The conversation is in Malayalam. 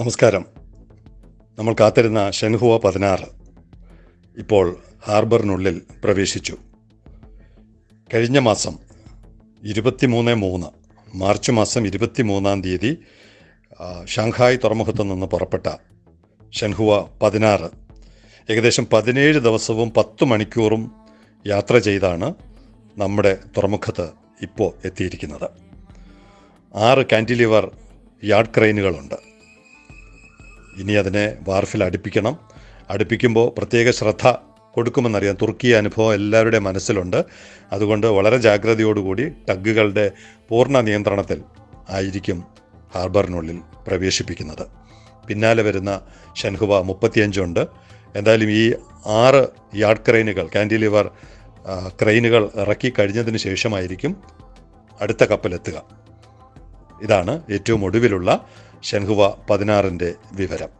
നമസ്കാരം. നമ്മൾ കാത്തിരുന്ന ഷെൻഹുവ പതിനാറ് ഇപ്പോൾ ഹാർബറിനുള്ളിൽ പ്രവേശിച്ചു. കഴിഞ്ഞ മാസം ഇരുപത്തിമൂന്ന് മൂന്ന് മാർച്ച് മാസം ഇരുപത്തി മൂന്നാം തീയതി ഷാങ്ഹായ് തുറമുഖത്തു നിന്ന് പുറപ്പെട്ട ഷെൻഹുവ പതിനാറ് ഏകദേശം പതിനേഴ് ദിവസവും പത്ത് മണിക്കൂറും യാത്ര ചെയ്താണ് നമ്മുടെ തുറമുഖത്ത് ഇപ്പോൾ എത്തിയിരിക്കുന്നത്. ആറ് കാന്റിലിവർ യാർഡ് ക്രെയിനുകളുണ്ട്. ഇനി അതിനെ വാർഫിൽ അടുപ്പിക്കണം. അടുപ്പിക്കുമ്പോൾ പ്രത്യേക ശ്രദ്ധ കൊടുക്കുമെന്നറിയാം. തുർക്കി അനുഭവം എല്ലാവരുടെയും മനസ്സിലുണ്ട്. അതുകൊണ്ട് വളരെ ജാഗ്രതയോടുകൂടി ടഗുകളുടെ പൂർണ നിയന്ത്രണത്തിൽ ആയിരിക്കും ഹാർബറിനുള്ളിൽ പ്രവേശിപ്പിക്കുന്നത്. പിന്നാലെ വരുന്ന ഷൻഹുവ മുപ്പത്തിയഞ്ചുണ്ട് എന്തായാലും ഈ ആറ് യാർഡ് ക്രെയിനുകൾ കാൻഡിലിവർ ക്രെയിനുകൾ ഇറക്കി കഴിഞ്ഞതിന് ശേഷമായിരിക്കും അടുത്ത കപ്പലെത്തുക. ഇതാണ് ഏറ്റവും ഒടുവിലുള്ള ഷെൻഹുവ പതിനാറിന്റെ വിവരം.